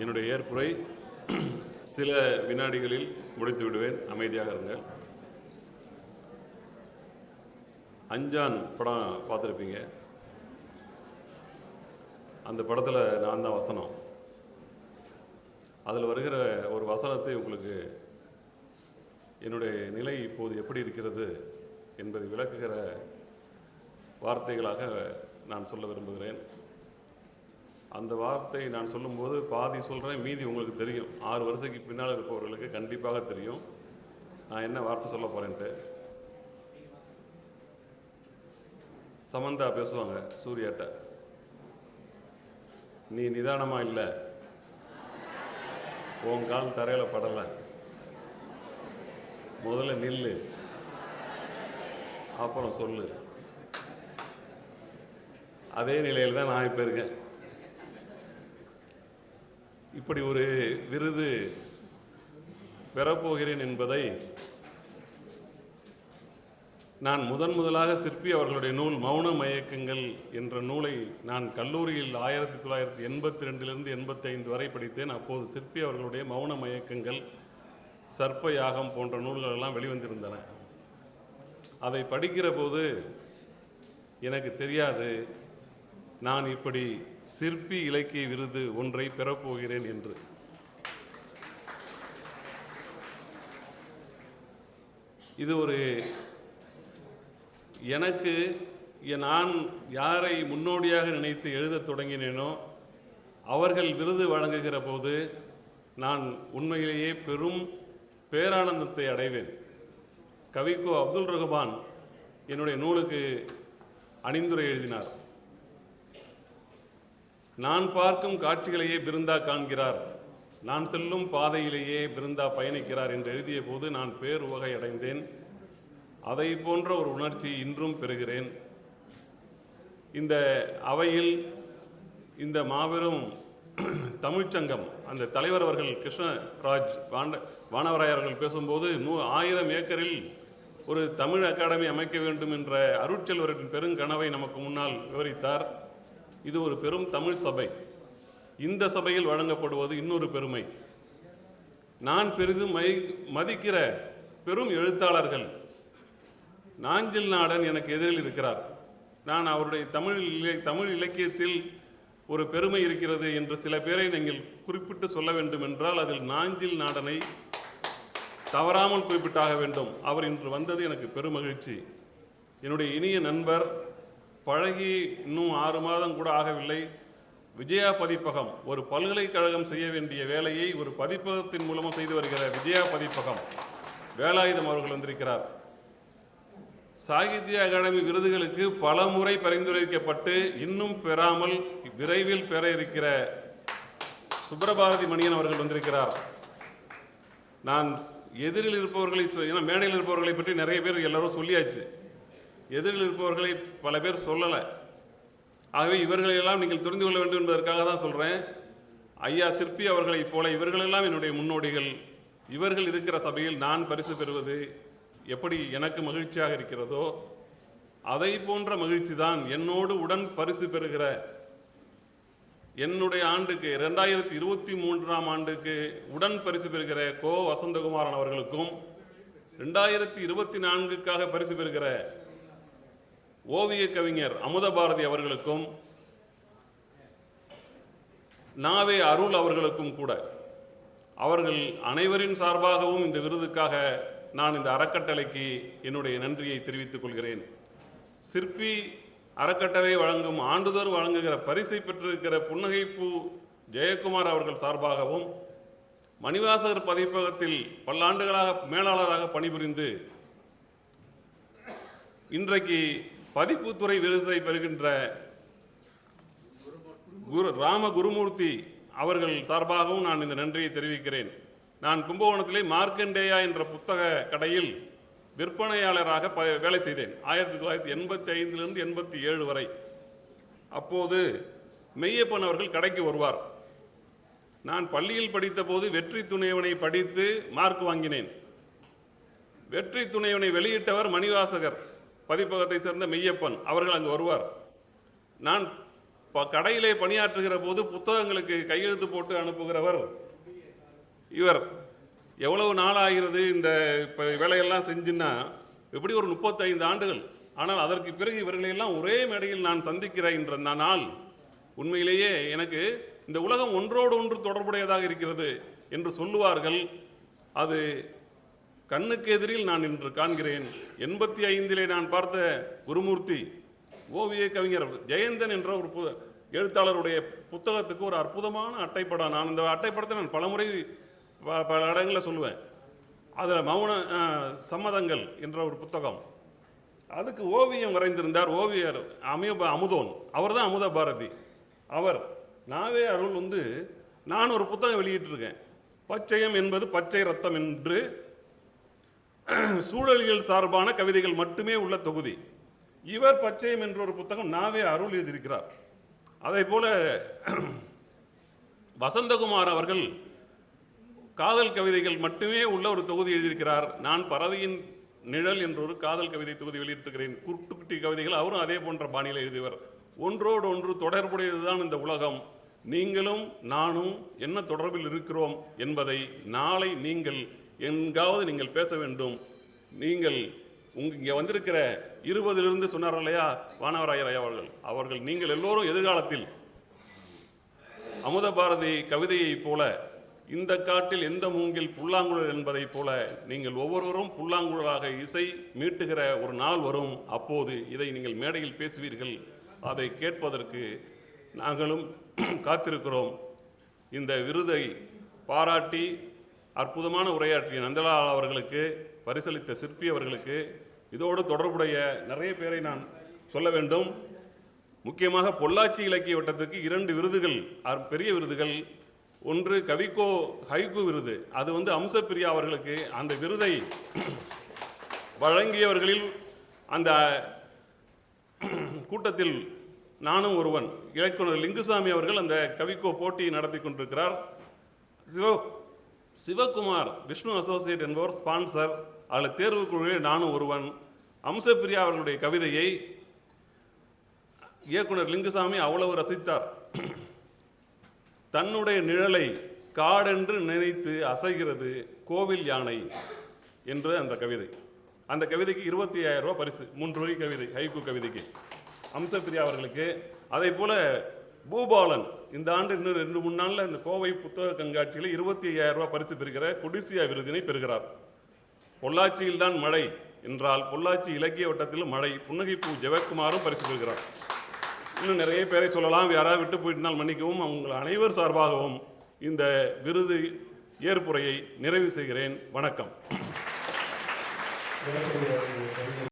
என்னுடைய ஏற்புரை சில வினாடிகளில் முடித்து விடுவேன். அமைதியாக இருங்கள் அஞ்சான் படம் பார்த்துருப்பீங்க. அந்த படத்தில் நான் தான் வசனம். அதில் வருகிற ஒரு வசனத்தை உங்களுக்கு என்னுடைய நிலை இப்போது எப்படி இருக்கிறது என்பதை விளக்குகிற வார்த்தைகளாக நான் சொல்ல விரும்புகிறேன். அந்த வார்த்தை நான் சொல்லும்போது பாதி சொல்கிறேன் மீதி உங்களுக்கு தெரியும். ஆறு வருஷத்துக்கு பின்னால் இருப்பவர்களுக்கு கண்டிப்பாக தெரியும். நான் என்ன வார்த்தை சொல்ல போகிறேன்ட்டு சமந்தா பேசுவாங்க சூர்யாட்ட. நீ நிதானமாக இல்லை. உன் கால் தரையில் படலை. முதல்ல நில்லு. அப்புறம் சொல்லு. அதே நிலையில் தான் நான் இப்போ இருக்கேன். இப்படி ஒரு விருது பெறப்போகிறேன் என்பதை நான் முதன் முதலாக சிற்பி அவர்களுடைய நூல் மௌன மயக்கங்கள் என்ற நூலை நான் கல்லூரியில் ஆயிரத்தி தொள்ளாயிரத்தி எண்பத்தி ரெண்டிலிருந்து எண்பத்தைந்து வரை படித்தேன். அப்போது சிற்பி அவர்களுடைய மௌன மயக்கங்கள் சர்ப்ப யாகம் போன்ற நூல்கள் எல்லாம் வெளிவந்திருந்தன. அதை படிக்கிற போது எனக்கு தெரியாது நான் இப்படி சிற்பி இலக்கிய விருது ஒன்றை பெறப்போகிறேன் என்று. இது ஒரு எனக்கு நான் யாரை முன்னோடியாக நினைத்து எழுதத் தொடங்கினேனோ அவர்கள் விருது வழங்குகிற போது நான் உண்மையிலேயே பெரும் பேரானந்தத்தை அடைவேன். கவிக்கோ அப்துல் ரஹ்மான் என்னுடைய நூலுக்கு அணிந்துரை எழுதினார். நான் பார்க்கும் காட்சிகளையே பிருந்தா காண்கிறார். நான் செல்லும் பாதையிலேயே பிருந்தா பயணிக்கிறார் என்று எழுதிய போது நான் பேருவகை அடைந்தேன். அதை போன்ற ஒரு உணர்ச்சி இன்றும் பெறுகிறேன். இந்த அவையில் இந்த மாபெரும் தமிழ்ச்சங்கம் அந்த தலைவர் அவர்கள் கிருஷ்ணராஜ் வாண்ட வானவராயர் அவர்கள் பேசும்போது நூ ஆயிரம் ஏக்கரில் ஒரு தமிழ் அகாடமி அமைக்க வேண்டும் என்ற அருட்செல்வரின் பெருங்கனவை நமக்கு முன்னால் விவரித்தார். இது ஒரு பெரும் தமிழ் சபை. இந்த சபையில் வழங்கப்படுவது இன்னொரு பெருமை. நான் பெரிதும் மை மதிக்கிற பெரும் எழுத்தாளர்கள் நாஞ்சில் நாடன் எனக்கு எதிரில் இருக்கிறார். நான் அவருடைய தமிழ் இலை தமிழ் இலக்கியத்தில் ஒரு பெருமை இருக்கிறது என்று சில பேரை நீங்கள் குறிப்பிட்டு சொல்ல வேண்டும் என்றால் அதில் நாஞ்சில் நாடனை தவறாமல் குறிப்பிட்டாக வேண்டும். அவர் இன்று வந்தது எனக்கு பெருமகிழ்ச்சி என்னுடைய இனிய நண்பர் பழகி இன்னும் ஆறு மாதம் கூட ஆகவில்லை. விஜயா பதிப்பகம் ஒரு பல்கலைக்கழகம் செய்ய வேண்டிய வேலையை ஒரு பதிப்பகத்தின் மூலமாக செய்து வருகிற விஜயா பதிப்பகம். வேலாயுதம் அவர்கள் வந்திருக்கிறார். சாகித்ய அகாடமி விருதுகளுக்கு பல முறை பரிந்துரைக்கப்பட்டு இன்னும் பெறாமல் விரைவில் பெற இருக்கிற சுப்ரபாரதி மணியன் அவர்கள் வந்திருக்கிறார். நான் எதிரில் இருப்பவர்களை ஏன்னா மேடையில் இருப்பவர்களை பற்றி நிறைய பேர் எல்லாரும் சொல்லியாச்சு. எதிரில் இருப்பவர்களை பல பேர் சொல்லலை. ஆகவே இவர்களையெல்லாம் நீங்கள் தெரிந்து கொள்ள வேண்டும் என்பதற்காக தான் சொல்கிறேன் ஐயா சிற்பி அவர்களைப் போல இவர்களெல்லாம் என்னுடைய முன்னோடிகள். இவர்கள் இருக்கிற சபையில் நான் பரிசு பெறுவது எப்படி எனக்கு மகிழ்ச்சியாக இருக்கிறதோ அதை போன்ற மகிழ்ச்சி தான் என்னோடு உடன் பரிசு பெறுகிற என்னுடைய ஆண்டுக்கு ரெண்டாயிரத்தி இருபத்தி மூன்றாம் ஆண்டுக்கு உடன் பரிசு பெறுகிற கோ வசந்தகுமாரன் அவர்களுக்கும் ரெண்டாயிரத்தி இருபத்தி நான்குக்காக பரிசு பெறுகிற ஓவிய கவிஞர் அமுதபாரதி அவர்களுக்கும் நாவே அருள் அவர்களுக்கும் கூட அவர்கள் அனைவரின் சார்பாகவும் இந்த விருதுக்காக நான் இந்த அறக்கட்டளைக்கு என்னுடைய நன்றியை தெரிவித்துக் கொள்கிறேன். சிற்பி அறக்கட்டளை வழங்கும் ஆண்டுதோறும் வழங்குகிற பரிசை பெற்றிருக்கிற புன்னகைப்பூ ஜெயக்குமார் அவர்கள் சார்பாகவும் மணிவாசகர் பதிப்பகத்தில் பல்லாண்டுகளாக மேலாளராக பணிபுரிந்து இன்றைக்கு பதிப்புத்துறை விருதை பெறுகின்ற குரு ராம குருமூர்த்தி அவர்கள் சார்பாகவும் நான் இந்த நன்றியை தெரிவிக்கிறேன். நான் கும்பகோணத்திலே மார்க்கண்டேயா என்ற புத்தக கடையில் விற்பனையாளராக ப வேலை செய்தேன். ஆயிரத்தி தொள்ளாயிரத்தி எண்பத்தி ஐந்திலிருந்து எண்பத்தி ஏழு வரை. அப்போது மெய்யப்பன் அவர்கள் கடைக்கு வருவார். நான் பள்ளியில் படித்தபோது வெற்றி துணைவனை படித்து மார்க் வாங்கினேன். வெற்றி துணைவனை வெளியிட்டவர் மணிவாசகர். பதிப்பகத்தை சேர்ந்த மெய்யப்பன் அவர்கள் அங்கு வருவார். நான் ப- கடையிலே பணியாற்றுகிற போது புத்தகங்களுக்கு கையெழுத்து போட்டு அனுப்புகிறவர் இவர். எவ்வளவு நாள் ஆகிறது இந்த இப்போ வேலையெல்லாம் செஞ்சுன்னா எப்படி ஒரு முப்பத்தைந்து ஆண்டுகள்? ஆனால் அதற்கு பிறகு இவர்களையெல்லாம் ஒரே மேடையில் நான் சந்திக்கிறேன் என்ற நாள். உண்மையிலேயே எனக்கு இந்த உலகம் ஒன்றோடு ஒன்று தொடர்புடையதாக இருக்கிறது என்று சொல்லுவார்கள். அது கண்ணுக்கு எதிரில் நான் இன்று காண்கிறேன். எண்பத்தி ஐந்திலே நான் பார்த்த குருமூர்த்தி ஓவிய கவிஞர் ஜெயந்தன் என்ற ஒரு பு- எழுத்தாளருடைய புத்தகத்துக்கு ஒரு அற்புதமான அட்டைப்படம் நான் இந்த அட்டைப்படத்தை நான் பலமுறை ப- பல இடங்களில் சொல்லுவேன். அதில் மௌன சம்மதங்கள் என்ற ஒரு புத்தகம். அதுக்கு ஓவியம் வரைந்திருந்தார் ஓவியர் அமிய அமுதோன். அவர் தான் அமுத பாரதி. அவர் நாவே அருள் வந்து நான் ஒரு புத்தகம் வெளியிட்டிருக்கேன். பச்சையம் என்பது பச்சை ரத்தம் என்று சூழலியல் சார்பான கவிதைகள் மட்டுமே உள்ள தொகுதி. இவர் பச்சையம் என்ற ஒரு புத்தகம் நாவே அருள் எழுதியிருக்கிறார். அதே போல வசந்தகுமார் அவர்கள் காதல் கவிதைகள் மட்டுமே உள்ள ஒரு தொகுதி எழுதியிருக்கிறார். நான் பறவையின் நிழல் என்ற ஒரு காதல் கவிதை தொகுதி வெளியிட்டிருக்கிறேன். குட்டு குட்டி கவிதைகள் அவரும் அதே போன்ற பாணியில் எழுதியவர். ஒன்றோடு ஒன்று தொடர்புடையதுதான் இந்த உலகம். நீங்களும் நானும் என்ன தொடர்பில் இருக்கிறோம் என்பதை நாளை நீங்கள் எங்காவது நீங்கள் பேச வேண்டும். நீங்கள் உங்க இங்கே வந்திருக்கிற இருபதிலிருந்து சொன்னார் இல்லையா? வானவராயர் ஐயா அவர்கள். அவர்கள் நீங்கள் எல்லோரும் எதிர்காலத்தில் அமுத பாரதி கவிதையைப் போல இந்த காட்டில் எந்த மூங்கில் புல்லாங்குழல் என்பதைப் போல நீங்கள் ஒவ்வொருவரும் புல்லாங்குழலாக இசை மீட்டுகிற ஒரு நாள் வரும். அப்போது இதை நீங்கள் மேடையில் பேசுவீர்கள். அதை கேட்பதற்கு நாங்களும் காத்திருக்கிறோம். இந்த விருதை பாராட்டி அற்புதமான உரையாற்றிய நந்தலால் அவர்களுக்கு பரிசளித்த சிற்பி அவர்களுக்கு இதோடு தொடர்புடைய நிறைய பேரை நான் சொல்ல வேண்டும். முக்கியமாக பொள்ளாச்சி இலக்கிய வட்டத்துக்கு இரண்டு விருதுகள் அற்- பெரிய விருதுகள். ஒன்று கவிக்கோ ஹைகு விருது. அது வந்து அம்சப்பிரியா அவர்களுக்கு அந்த விருதை வழங்கியவர்களில் அந்த கூட்டத்தில் நானும் ஒருவன். இலக்குனர் லிங்குசாமி அவர்கள் அந்த கவிக்கோ போட்டி நடத்தி கொண்டிருக்கிறார். சிவ சிவகுமார் விஷ்ணு அசோசியேட் என்பவர் ஸ்பான்சர் அதில் தேர்வுக்குழுவில் நானும் ஒருவன். அம்சப்பிரியா அவர்களுடைய கவிதையை இயக்குனர் லிங்குசாமி அவ்வளவு ரசித்தார். தன்னுடைய நிழலை காடென்று நினைத்து அசைகிறது கோவில் யானை என்று அந்த கவிதை. அந்த கவிதைக்கு இருபத்தி ஐயாயிரம் ரூபா பரிசு. மூன்று வரி கவிதை ஹைகு கவிதைக்கு. அம்சப்பிரியா அவர்களுக்கு. அதே போல பூபாலன். இந்த ஆண்டு இன்னும் ரெண்டு மூணு நாளில் இந்த கோவை புத்தக கண்காட்சியில் இருபத்தி ஐயாயிரம் ரூபாய் பரிசு பெறுகிற கொடிசியா விருதினை பெறுகிறார். பொள்ளாச்சியில் தான் மழை என்றால் பொள்ளாச்சி இலக்கிய வட்டத்தில் மழை புன்னகைப்பூ ஜெயக்குமாரும் பரிசு பெறுகிறார். இன்னும் நிறைய பேரை சொல்லலாம். யாராவது விட்டு போயிருந்தால் மன்னிக்கவும். உங்கள் அனைவர் சார்பாகவும் இந்த விருது ஏற்புரையை நிறைவு செய்கிறேன். வணக்கம்.